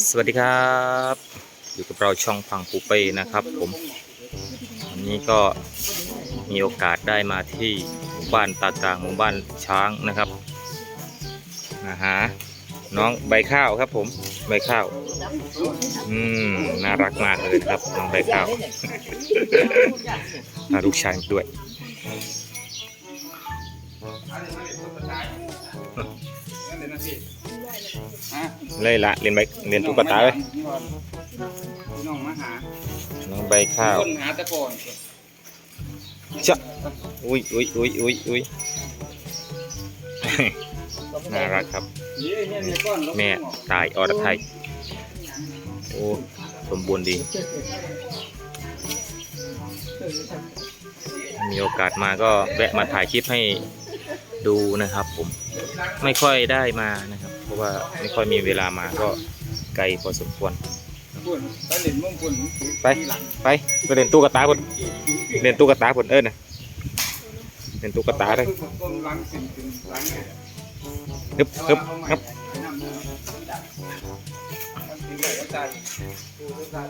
สวัสดีครับ อยู่กับเราช่องฟังปูเป้นะครับผมวันนี้ก็มีโอกาสได้มาที่หมู่บ้านตากลางหมู่บ้านช้างนะครับมาหาน้องใบข้าวครับผมใบข้าวอืมน่ารักมากเลยครับน้องใบข้าวมาลูกชายด้วย เลยละเรียนใบเรียนตุ๊กตาเลยน้องมาหาน้องใบข้าวคนหาตะโกนจ้ะอุ้ยอุ้ยอุ้ยอุ้ยอุ้ยน่ารักครับนี่เนี่ยเนี่ยก้อนลบแม่ตายอรไทยโอ้สมบูรณ์ดี มีโอกาสมาก็แวะมาถ่ายคลิปให้ดูนะครับผมไม่ค่อยได้มานะครับ ราะว่าไม่ค่อยมีเวลามาก็ไกลพอสมควรปุ่นไปเล่นมุ่งปุ่นไปไปไปเล่นตู้กระตาพุ่นเล่นตู้กระตาพุ่นเอิ้นนะเล่นตู้กระตาเลยต้นหลังสินสินหลังเนี่ยฮึบฮึบฮึบไปนำเนื้อทำสิ่งใดก็ใจดูทุกท่าน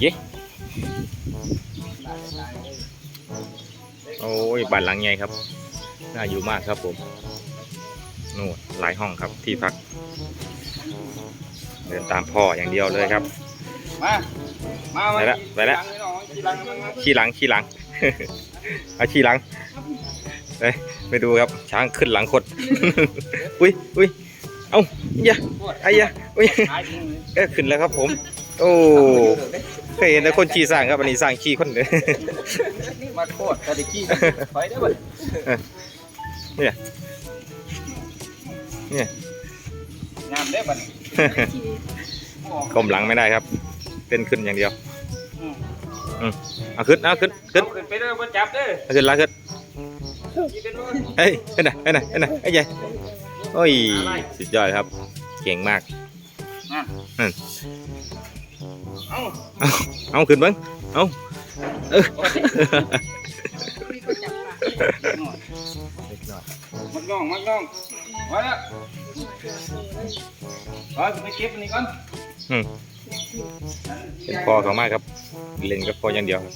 เย้ โอ้ยบ้านหลังใหญ่ครับ น่าอยู่มากครับผมนู่นหลายห้องครับที่พัก เดินตามพ่ออย่างเดียวเลยครับ มา มาไปละไปละ ขี่หลังมามาขี่หลังขี่หลัง เอาขี่หลังไปไปดูครับ ช้างขึ้นหลังคด อุ้ยอุ้ยเอ้าอย่าไอ้ยะอุ้ยหายจริงเลยเอ้ยขึ้นแล้วครับผม โอ้ เคยเห็นแต่คนขี่สร้างครับอันนี้สร้างขี่คนเดียวมาโคตรตะดิกี้ไปได้บ่เนี่ยเนี่ยงามได้บ่ก้มหลังไม่ได้ครับเต้นขึ้นอย่างเดียวเอาขึ้นเอาขึ้นขึ้นขึ้นไปเด้อบ่จับเด้อเอาขึ้นลาขึ้นขี่กันด้วยเฮ้ยเฮ้ยนะเฮ้ยนะเฮ้ยนะไอ้ใหญ่โอ้ยสุดยอดครับ เก่งมากอะนั่น เอ้าเอาเอาขึ้นเบ้างเอาเออมักน้องมักน้องมาแล้วเอาไปเก็บอันนี้ก่อนอืมเป็นพ่อเขามากครับ เล่นกับพ่ออย่างเดียวครับ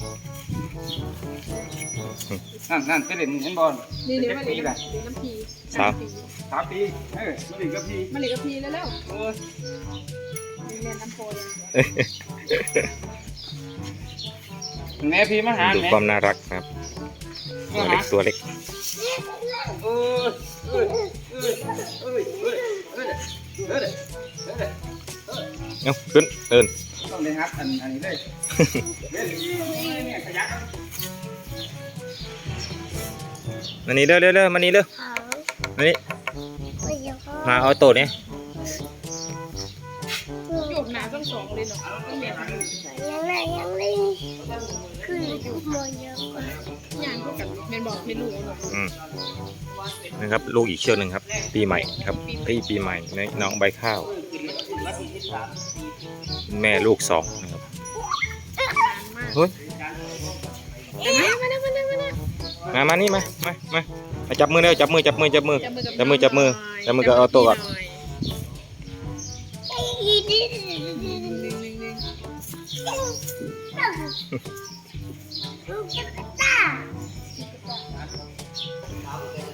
นั่นนั่นไปเล่นเห็นบอลนี่นี่เจ็ดมาปีเลี้ยงแหละน้ำพีสามสามปีเออมาเล่นกับพี่มาเลี้ยงกับพีแล้วแล้ว เรียนลำโพงแม่พี่มาหาดูแม่ความน่ารักครับตัวเล็กตัวเล็กเอ้าขึ้นเอินมานี่เร็วเร็วเร็วมานี่เร็วมานี่มาเอาตัวนี้ สองเลยเนาะต้องเมียนยังไงยังไงคือทุกโมงเยอะกว่าย่างเท่ากันเมียนบอกเป็นลูกเนาะอืมนะครับ ลูกอีกเชือกหนึ่งครับ ปีใหม่ครับพี่ปีใหม่น้องใบข้าว แม่ลูกสองนะครับเฮ้ยมาแล้วมาแล้วมาแล้วมา มานี่มา มา มา จับมือเร็วจับมือ จับมือ จับมือ จับมือ จับมือ จับมือกับเอาต๊ะก่อน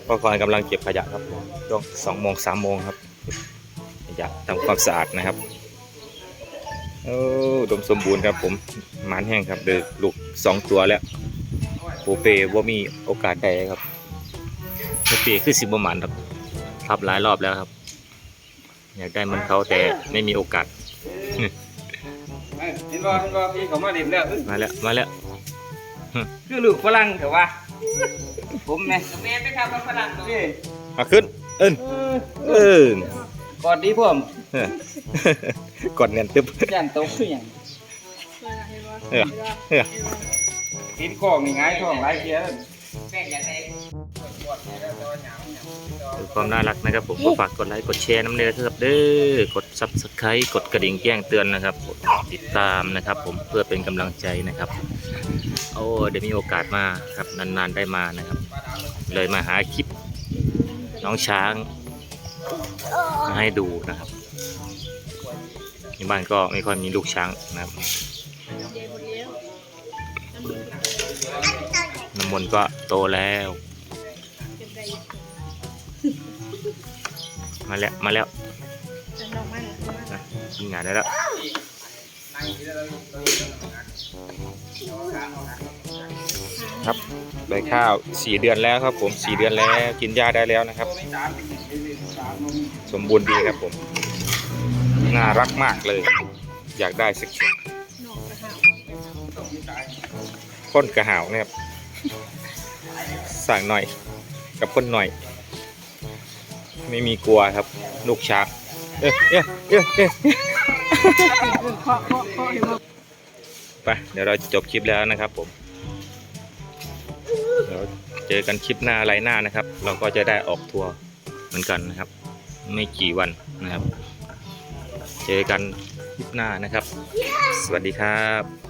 พ่อกรกำลังเก็บขยะครับช่วงสองโมงสามโมงครับ ขยะทำความสะอาดนะครับโอ้ดมสมบูรณ์ครับผมหมานแห้งครับเดือลูกสองตัวแล้วโอเปว่ามีโอกาสได้ครับโอเปคือสิบประมาณครับทับหลายรอบแล้วครับ อยากได้มันเขาแต่ไม่มีโอกาส เห็นบ่เห็นบ่พี่เขามาเล่นแล้วมาแล้วมาแล้วคือลูกฝรั่งเถอะวะผมแม่แม่ไปทำกับฝรั่งพี่มาขึ้น เอินเอินกอดดีผมเออกดเงินตึ๊บย่านตกคือหยังเออเออกินของนี่ง่ายท้องหลายเทียแล้วแม่อย่าแตก ความน่ารักนะครับผมก็ฝากกดไลค์กดแชร์น้ำเนื้อครับเด้อกด subscribe กดกระดิ่งแจ้งเตือนนะครับกดติดตามนะครับ ผมเพื่อเป็นกำลังใจนะครับโอ้เดี๋ยวมีโอกาสมาครับนานๆได้มานะครับ เลยมาหาคลิปน้องช้างมาให้ดูนะครับที่บ้านก็ไม่ค่อยมีลูกช้างนะครับน้ำมันหลักน้ำมนต์ก็โตแล้ว มาแล้วมาแล้วฉันลองมาแล้วมานะทำงานได้แล้วครับได้ข้าวสี่เดือนแล้วครับผมสี่เดือนแล้วกินยาได้แล้วนะครับ สมบูรณ์ดีครับผม น่ารักมากเลย อยากได้สักชุดหนอกกระหาวพ้นกระหาวนะครับสั่งหน่อยกับพ้นหน่อย ไม่มีกลัวครับ ลูกช้างเอ๊ะเอ๊ะเอ๊ะเอ๊ะไปเดี๋ยวเราจบคลิปแล้วนะครับผมเดี๋ยวเจอกันคลิปหน้าไรหน้านะครับ เราก็จะได้ออกทัวร์เหมือนกันนะครับ ไม่กี่วันนะครับ เจอกันคลิปหน้านะครับ สวัสดีครับ